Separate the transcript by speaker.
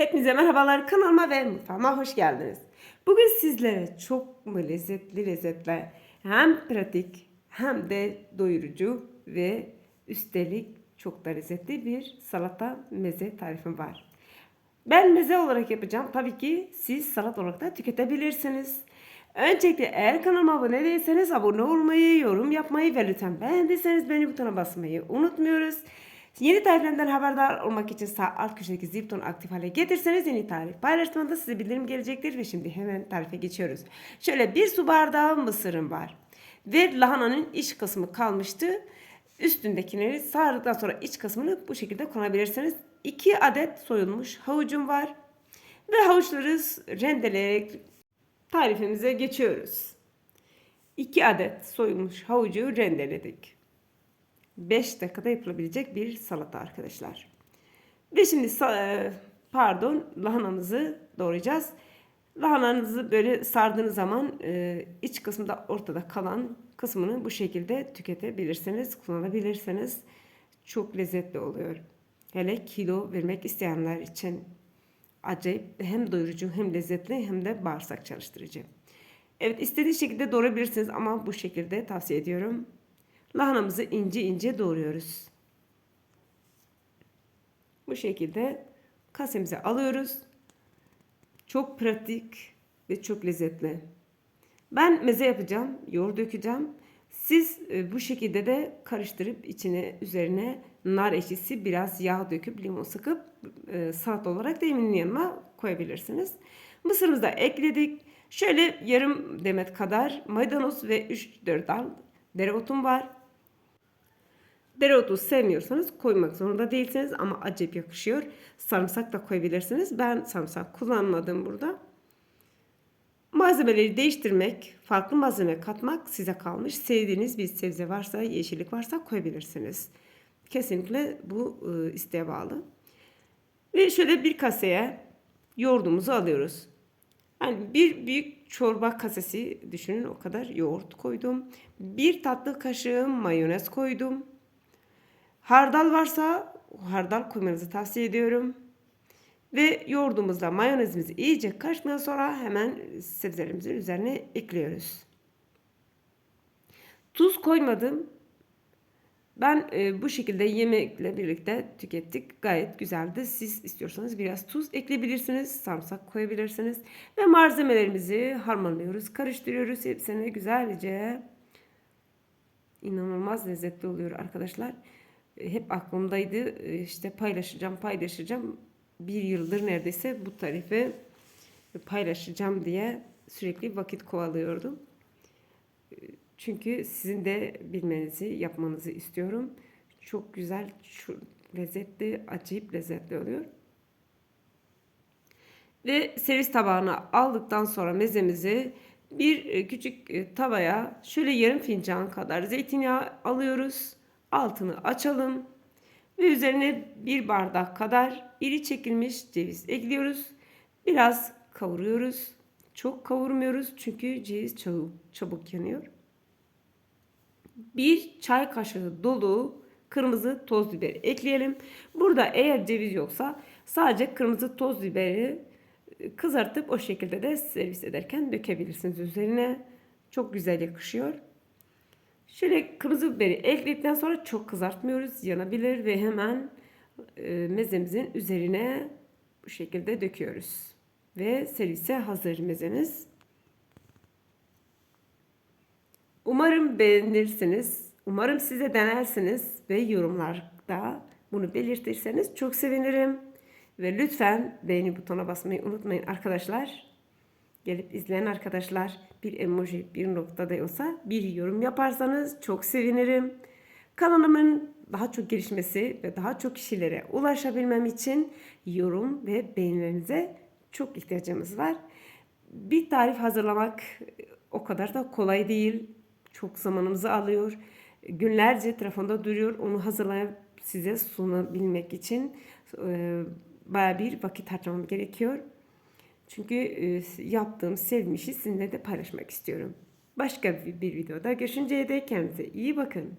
Speaker 1: Hepinize merhabalar kanalıma ve mutfağıma hoş geldiniz. Bugün sizlere çok mu lezzetli lezzetler hem pratik hem de doyurucu ve üstelik çok da lezzetli bir salata meze tarifim var. Ben meze olarak yapacağım. Tabii ki siz salat olarak da tüketebilirsiniz. Öncelikle eğer kanalıma abone değilseniz abone olmayı, yorum yapmayı ve lütfen beğendiyseniz beğeni butonuna basmayı unutmuyoruz. Yeni tariflerden haberdar olmak için sağ alt köşedeki zil butonu aktif hale getirseniz yeni tarif paylaştığımda size bildirim gelecektir ve şimdi hemen tarife geçiyoruz. Şöyle bir su bardağı mısırım var ve lahananın iç kısmı kalmıştı. Üstündekileri sardıktan sonra iç kısmını bu şekilde kullanabilirsiniz. 2 adet soyulmuş havucum var ve havuçları rendeleyerek tarifimize geçiyoruz. 2 adet soyulmuş havucu rendeledik. 5 dakikada yapılabilecek bir salata arkadaşlar. Ve şimdi e, pardon lahanamızı doğrayacağız. Lahananızı böyle sardığınız zaman e, iç kısmında ortada kalan kısmını bu şekilde tüketebilirsiniz, kullanabilirsiniz. Çok lezzetli oluyor. Hele kilo vermek isteyenler için acayip hem doyurucu hem lezzetli hem de bağırsak çalıştırıcı. Evet istediği şekilde doğrayabilirsiniz ama bu şekilde tavsiye ediyorum. Lahanamızı ince ince doğruyoruz. Bu şekilde kasemize alıyoruz. Çok pratik ve çok lezzetli. Ben meze yapacağım, yoğurt dökeceğim. Siz e, bu şekilde de karıştırıp içine üzerine nar ekşisi, biraz yağ döküp limon sıkıp e, salat olarak da yeminin yanına koyabilirsiniz. Mısırımızı da ekledik. Şöyle yarım demet kadar maydanoz ve 3-4 dal dereotum var. Dereotu sevmiyorsanız koymak zorunda değilsiniz ama acayip yakışıyor. Sarımsak da koyabilirsiniz. Ben sarımsak kullanmadım burada. Malzemeleri değiştirmek, farklı malzeme katmak size kalmış. Sevdiğiniz bir sebze varsa, yeşillik varsa koyabilirsiniz. Kesinlikle bu e, isteğe bağlı. Ve şöyle bir kaseye yoğurdumuzu alıyoruz. Yani bir büyük çorba kasesi düşünün o kadar yoğurt koydum. Bir tatlı kaşığı mayonez koydum. Hardal varsa hardal koymanızı tavsiye ediyorum. Ve yoğurdumuzla mayonezimizi iyice karıştıktan sonra hemen sebzelerimizin üzerine ekliyoruz. Tuz koymadım. Ben e, bu şekilde yemekle birlikte tükettik. Gayet güzeldi. Siz istiyorsanız biraz tuz ekleyebilirsiniz. Sarımsak koyabilirsiniz. Ve malzemelerimizi harmanlıyoruz. Karıştırıyoruz. Hepsini güzelce inanılmaz lezzetli oluyor arkadaşlar. E, hep aklımdaydı. E, işte paylaşacağım, paylaşacağım. Bir yıldır neredeyse bu tarifi paylaşacağım diye sürekli vakit kovalıyordum. E, çünkü sizin de bilmenizi, yapmanızı istiyorum. Çok güzel, şu lezzetli, acayip lezzetli oluyor. Ve servis tabağına aldıktan sonra mezemizi bir küçük tavaya şöyle yarım fincan kadar zeytinyağı alıyoruz. Altını açalım ve üzerine bir bardak kadar iri çekilmiş ceviz ekliyoruz. Biraz kavuruyoruz. Çok kavurmuyoruz çünkü ceviz çabuk, çabuk yanıyor. Bir çay kaşığı dolu kırmızı toz biberi ekleyelim. Burada eğer ceviz yoksa sadece kırmızı toz biberi kızartıp o şekilde de servis ederken dökebilirsiniz üzerine. Çok güzel yakışıyor. Şöyle kırmızı biberi ekledikten sonra çok kızartmıyoruz. Yanabilir ve hemen e, mezemizin üzerine bu şekilde döküyoruz. Ve servise hazır mezemiz. Umarım beğenirsiniz. Umarım size denersiniz ve yorumlarda bunu belirtirseniz çok sevinirim. Ve lütfen beğeni butonuna basmayı unutmayın arkadaşlar. Gelip izleyen arkadaşlar bir emoji bir nokta olsa bir yorum yaparsanız çok sevinirim. Kanalımın daha çok gelişmesi ve daha çok kişilere ulaşabilmem için yorum ve beğenilerinize çok ihtiyacımız var. Bir tarif hazırlamak o kadar da kolay değil. Çok zamanımızı alıyor. Günlerce telefonda duruyor. Onu hazırlayıp size sunabilmek için e, baya bir vakit harcamam gerekiyor. Çünkü e, yaptığım, sevdiğim işi sizinle de paylaşmak istiyorum. Başka bir videoda görüşünceye dek kendinize iyi bakın.